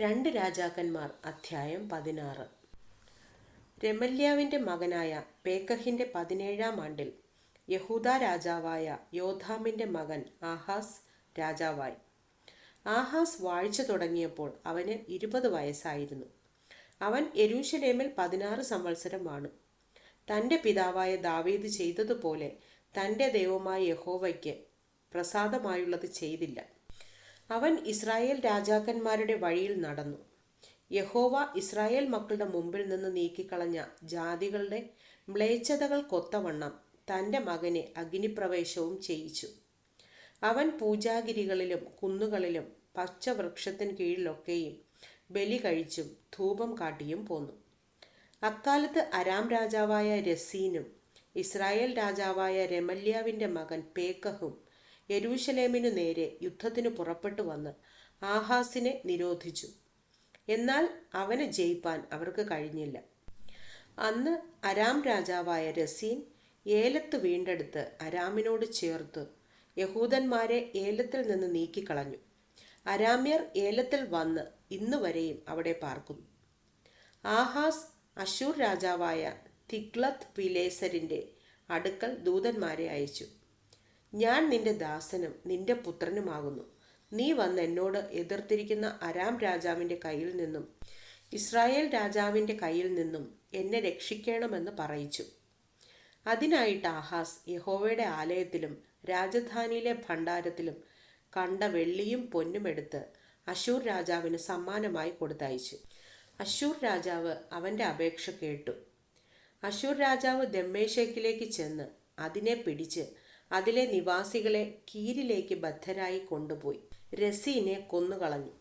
രണ്ട് രാജാക്കന്മാർ അധ്യായം പതിനാറ്. രമല്യാവിന്റെ മകനായ പേക്കഹിന്റെ പതിനേഴാം ആണ്ടിൽ യഹൂദ രാജാവായ യോധാമിന്റെ മകൻ ആഹാസ് രാജാവായി. ആഹാസ് വാഴ്ച തുടങ്ങിയപ്പോൾ അവന് ഇരുപത് വയസ്സായിരുന്നു. അവൻ എരൂശലേമിൽ പതിനാറ് സംവത്സരം വാണു തന്റെ പിതാവായ ദാവീദ് ചെയ്തതുപോലെ തന്റെ ദൈവമായ യഹോവയ്ക്ക് പ്രസാദമായുള്ളത് ചെയ്തില്ല. അവൻ ഇസ്രായേൽ രാജാക്കന്മാരുടെ വഴിയിൽ നടന്നു. യഹോവ ഇസ്രായേൽ മക്കളുടെ മുമ്പിൽ നിന്ന് നീക്കിക്കളഞ്ഞ ജാതികളുടെ മ്ലേച്ഛതകൾക്കൊത്തവണ്ണം തന്റെ മകനെ അഗ്നിപ്രവേശവും ചെയ്യിച്ചു. അവൻ പൂജാഗിരികളിലും കുന്നുകളിലും പച്ചവൃക്ഷത്തിന് കീഴിലൊക്കെയും ബലി കഴിച്ചും ധൂപം കാട്ടിയും പോന്നു. അക്കാലത്ത് അരാം രാജാവായ രസീനും ഇസ്രായേൽ രാജാവായ രമല്യാവിന്റെ മകൻ പേക്കഹും യെരൂശലേമിനു നേരെ യുദ്ധത്തിനു പുറപ്പെട്ടു വന്ന് ആഹാസിനെ നിരോധിച്ചു. എന്നാൽ അവനെ ജയിപ്പാൻ അവർക്ക് കഴിഞ്ഞില്ല. അന്ന് അരാം രാജാവായ രസീൻ ഏലത്ത് വീണ്ടെടുത്ത് അരാമിനോട് ചേർത്ത്. യഹൂദന്മാരെ ഏലത്തിൽ നിന്ന് നീക്കിക്കളഞ്ഞു. അരാമ്യർ ഏലത്തിൽ വന്ന് ഇന്ന് വരെയും അവിടെ പാർക്കുന്നു. ആഹാസ് അശൂർ രാജാവായ തിഗ്ലത്ത് പിലേസരിന്റെ അടുക്കൽ ദൂതന്മാരെ അയച്ചു. ഞാൻ നിന്റെ ദാസനും നിന്റെ പുത്രനുമാകുന്നു. നീ വന്ന് എന്നോട് എതിർത്തിരിക്കുന്ന അരാം രാജാവിന്റെ കയ്യിൽ നിന്നും ഇസ്രായേൽ രാജാവിന്റെ കയ്യിൽ നിന്നും എന്നെ രക്ഷിക്കണമെന്ന് പറയിച്ചു. അതിനായിട്ട് ആഹാസ് യഹോവയുടെ ആലയത്തിലും രാജധാനിയിലെ ഭണ്ഡാരത്തിലും കണ്ട വെള്ളിയും പൊന്നും എടുത്ത് അശൂർ രാജാവിന് സമ്മാനമായി കൊടുത്തയച്ചു. അശൂർ രാജാവ് അവന്റെ അപേക്ഷ കേട്ടു. അശൂർ രാജാവ് ദമ്മേശേക്കിലേക്ക് ചെന്ന് അതിനെ പിടിച്ച് അതിലെ നിവാസികളെ കീരിലേക്ക് ബദ്ധരായി കൊണ്ടുപോയി. രസീനെ കൊന്നുകളഞ്ഞു.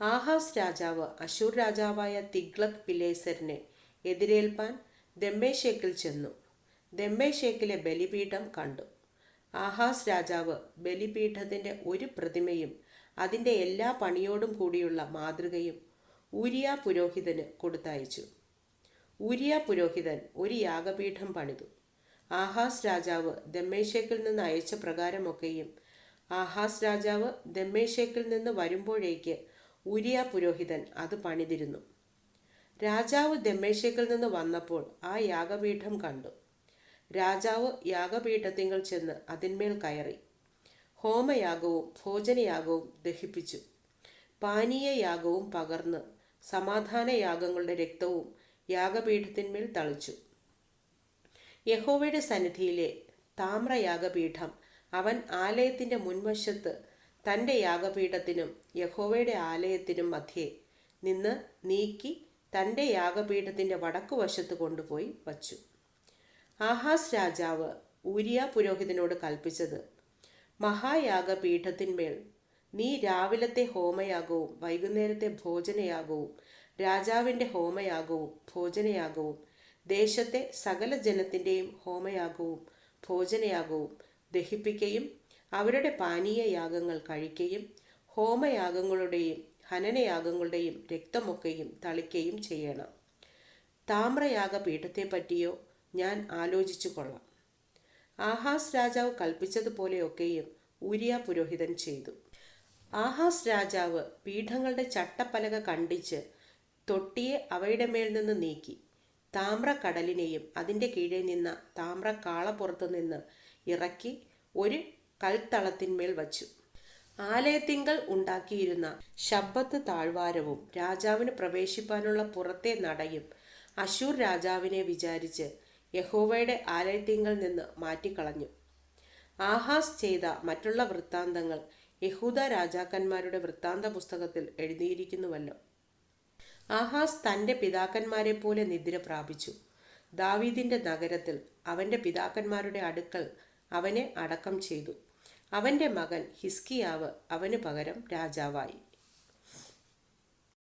ആഹാസ് രാജാവ് അശൂർ രാജാവായ തിഗ്ലത് പിലേസറിനെ എതിരേൽപ്പാൻ ദമ്മേശേക്കിൽ ചെന്നു. ദമ്മേശേക്കിലെ ബലിപീഠം കണ്ടു. ആഹാസ് രാജാവ് ബലിപീഠത്തിന്റെ ഒരു പ്രതിമയും അതിന്റെ എല്ലാ പണിയോടും കൂടിയുള്ള മാതൃകയും ഊരിയ പുരോഹിതന് കൊടുത്തയച്ചു. ഊരിയ പുരോഹിതൻ ഒരു യാഗപീഠം പണിതു. ആഹാസ് രാജാവ് ദമ്മേശേക്കിൽ നിന്ന് അയച്ച പ്രകാരമൊക്കെയും ആഹാസ് രാജാവ് ദമ്മേശേക്കിൽ നിന്ന് വരുമ്പോഴേക്ക് ഉരിയ പുരോഹിതൻ അത് പണിതിരുന്നു. രാജാവ് ദമ്മേശേക്കിൽ നിന്ന് വന്നപ്പോൾ ആ യാഗപീഠം കണ്ടു. രാജാവ് യാഗപീഠത്തിങ്കൽ ചെന്ന് അതിന്മേൽ കയറി. ഹോമയാഗവും ഭോജനയാഗവും ദഹിപ്പിച്ചു. പാനീയയാഗവും പകർന്ന് സമാധാനയാഗങ്ങളുടെ രക്തവും യാഗപീഠത്തിന്മേൽ തളിച്ചു. യഹോവയുടെ സന്നിധിയിലെ താമ്രയാഗപീഠം അവൻ ആലയത്തിന്റെ മുൻവശത്ത് തന്റെ യാഗപീഠത്തിനും യഹോവയുടെ ആലയത്തിനും മധ്യേ നിന്ന് നീക്കി തന്റെ യാഗപീഠത്തിന്റെ വടക്കുവശത്ത് കൊണ്ടുപോയി വച്ചു. ആഹാസ് രാജാവ് ഊരിയ പുരോഹിതനോട് കൽപ്പിച്ചത് മഹായാഗപീഠത്തിന്മേൽ നീ രാവിലത്തെ ഹോമയാഗവും വൈകുന്നേരത്തെ ഭോജനയാഗവും രാജാവിന്റെ ഹോമയാഗവും ഭോജനയാഗവും ദേശത്തെ സകല ജനത്തിന്റെയും ഹോമയാഗവും ഭോജനയാഗവും ദഹിപ്പിക്കുകയും അവരുടെ പാനീയ യാഗങ്ങൾ കഴിക്കുകയും ഹോമയാഗങ്ങളുടെയും ഹനനയാഗങ്ങളുടെയും രക്തമൊക്കെയും തളിക്കുകയും ചെയ്യണം. താമ്രയാഗപീഠത്തെപ്പറ്റിയോ ഞാൻ ആലോചിച്ചു കൊള്ളാം. ആഹാസ് രാജാവ് കൽപ്പിച്ചതുപോലെയൊക്കെയും ഊരിയ പുരോഹിതൻ ചെയ്തു. ആഹാസ് രാജാവ് പീഠങ്ങളുടെ ചട്ടപ്പലക കണ്ടിച്ച് തൊട്ടിയെ അവയുടെ മേൽ നിന്ന് നീക്കി. താമ്ര കടലിനെയും അതിന്റെ കീഴിൽ നിന്ന താമ്രക്കാളപ്പുറത്തു നിന്ന് ഇറക്കി ഒരു കൽത്തളത്തിന്മേൽ വച്ചു. ആലയത്തിങ്കൽ ഉണ്ടാക്കിയിരുന്ന ശബ്ദത്ത് താഴ്വാരവും രാജാവിന് പ്രവേശിപ്പാനുള്ള പുറത്തെ നടയും അശൂർ രാജാവിനെ വിചാരിച്ച് യഹോവയുടെ ആലയത്തിങ്കൽ നിന്ന് മാറ്റിക്കളഞ്ഞു. ആഹാസ് ചെയ്ത മറ്റുള്ള വൃത്താന്തങ്ങൾ യഹൂദ രാജാക്കന്മാരുടെ വൃത്താന്ത പുസ്തകത്തിൽ എഴുതിയിരിക്കുന്നുവല്ലോ. ആഹാസ് തന്റെ പിതാക്കന്മാരെ പോലെ നിദ്ര പ്രാപിച്ചു. ദാവീദിന്റെ നഗരത്തിൽ അവന്റെ പിതാക്കന്മാരുടെ അടുക്കൽ അവനെ അടക്കം ചെയ്തു. അവന്റെ മകൻ ഹിസ്കിയാവ് അവന് പകരം രാജാവായി.